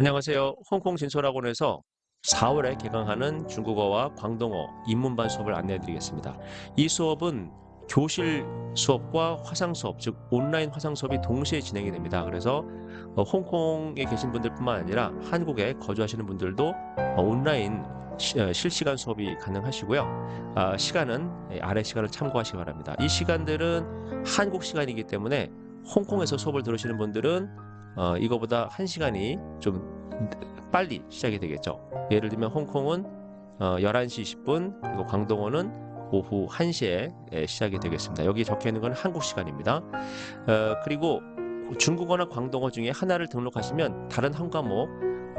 안녕하세요. 홍콩 진솔학원에서 4월에 개강하는 중국어와 광동어 입문반 수업을 안내해 드리겠습니다. 이 수업은 교실 수업과 화상 수업, 즉 온라인 화상 수업이 동시에 진행이 됩니다. 그래서 어, 홍콩에 계신 분들뿐만 아니라 한국에 거주하시는 분들도 어, 온라인 시- 어, 실시간 수업이 가능하시고요. 아, 시간은 예, 아래 시간을 참고하시기 바랍니다. 이 시간들은 한국 시간이기 때문에 홍콩에서 수업을 들으시는 분들은 어, 이거보다 한 시간이 좀 빨리 시작이 되겠죠. 예를 들면 홍콩은 어, 11시 20분 그리고 광동어는 오후 1시에 예, 시작이 되겠습니다. 여기 적혀 있는 건 한국 시간입니다. 어, 그리고 중국어나 광동어 중에 하나를 등록하시면 다른 한 과목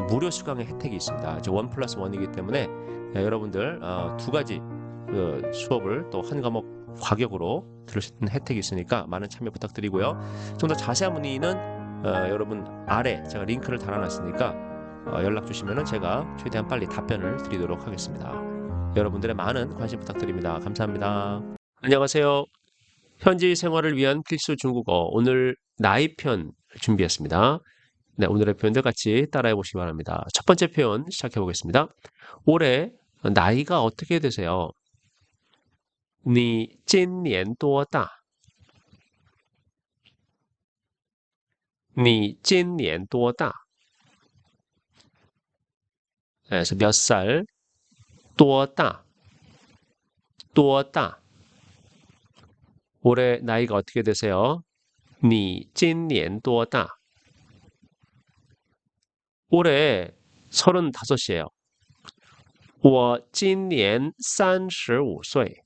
무료 수강의 혜택이 있습니다. 원 플러스 원이기 때문에 예, 여러분들 어, 두 가지 그 수업을 또 한 과목 과격으로 들을 수 있는 혜택이 있으니까 많은 참여 부탁드리고요. 좀 더 자세한 문의는 어, 여러분 아래 제가 링크를 달아놨으니까 어, 연락 주시면 제가 최대한 빨리 답변을 드리도록 하겠습니다. 여러분들의 많은 관심 부탁드립니다. 감사합니다. 안녕하세요. 현지 생활을 위한 필수 중국어 오늘 나이편 준비했습니다. 네, 오늘의 표현들 같이 따라해 보시기 바랍니다. 첫 번째 표현 시작해 보겠습니다. 올해 나이가 어떻게 되세요? 你今年多大? 你今年多大? 그래서 몇 살? 多大?多大? 올해 나이가 어떻게 되세요? 你今年多大? 올해 35이에요. 我今年35岁.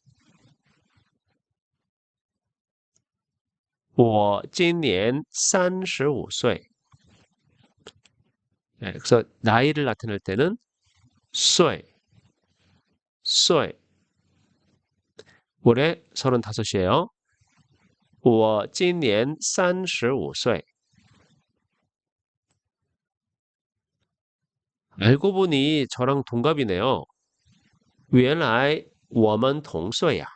我今年35岁. 네, 그래서 나이를 나타낼 때는 岁, 岁. 올해 35이에요. 我今年35岁. 알고 보니 저랑 동갑이네요. 原来我们同岁呀.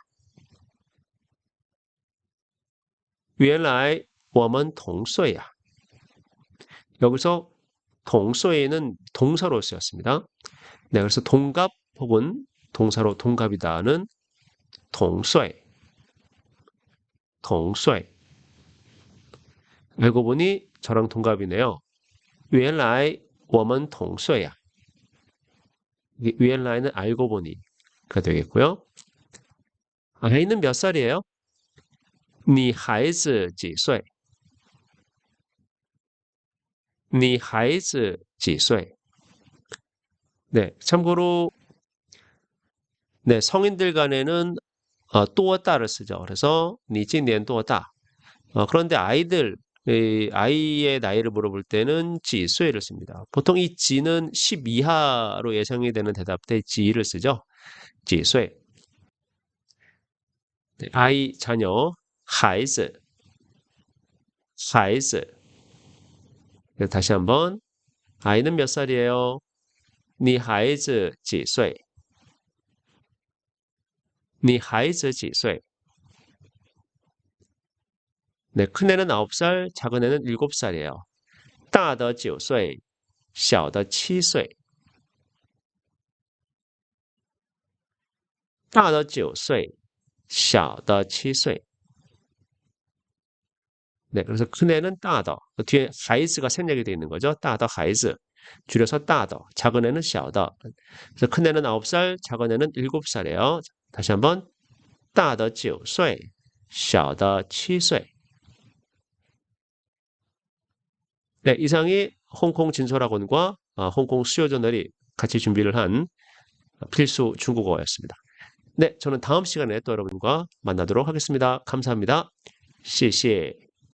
原来我们同岁呀. 여기서 동소에는 동사로 쓰였습니다. 네, 그래서 동갑 혹은 동사로 동갑이다는 동쇠, 동쇠. 알고 보니 저랑 동갑이네요. 原来我们同岁呀. 이게 原来는 알고 보니가 되겠고요. 아이는 몇 살이에요? 你孩子几岁?你孩子几岁? 네, 참고로 네, 성인들 간에는 어, 多大를 쓰죠. 그래서 你今年多大? 어, 그런데 아이들 이 아이의 나이를 물어볼 때는 几岁를 씁니다. 보통 이 지는 10 이하로 예상이 되는 대답 때 지를 쓰죠. 几岁? 네, 아이 자녀 孩子,孩子. 네, 다시 한번 아이는 몇 살이에요? 你孩子几岁?你孩子几岁? 네, 큰 애는 9살, 작은 애는 7살이에요. 大的9岁,小的7岁.大的9岁,小的7岁. 네, 그래서 큰 애는 大的, 그 뒤에 孩子가 생략이 되어 있는 거죠. 大的孩子, 줄여서 大的, 작은 애는 小的. 그래서 큰 애는 9살, 작은 애는 7살이에요. 다시 한번 大的9岁,小的7岁. 네, 이상이 홍콩 진솔학원과 어, 홍콩 수요저널이 같이 준비를 한 필수 중국어였습니다. 네, 저는 다음 시간에 또 여러분과 만나도록 하겠습니다. 감사합니다. 谢谢.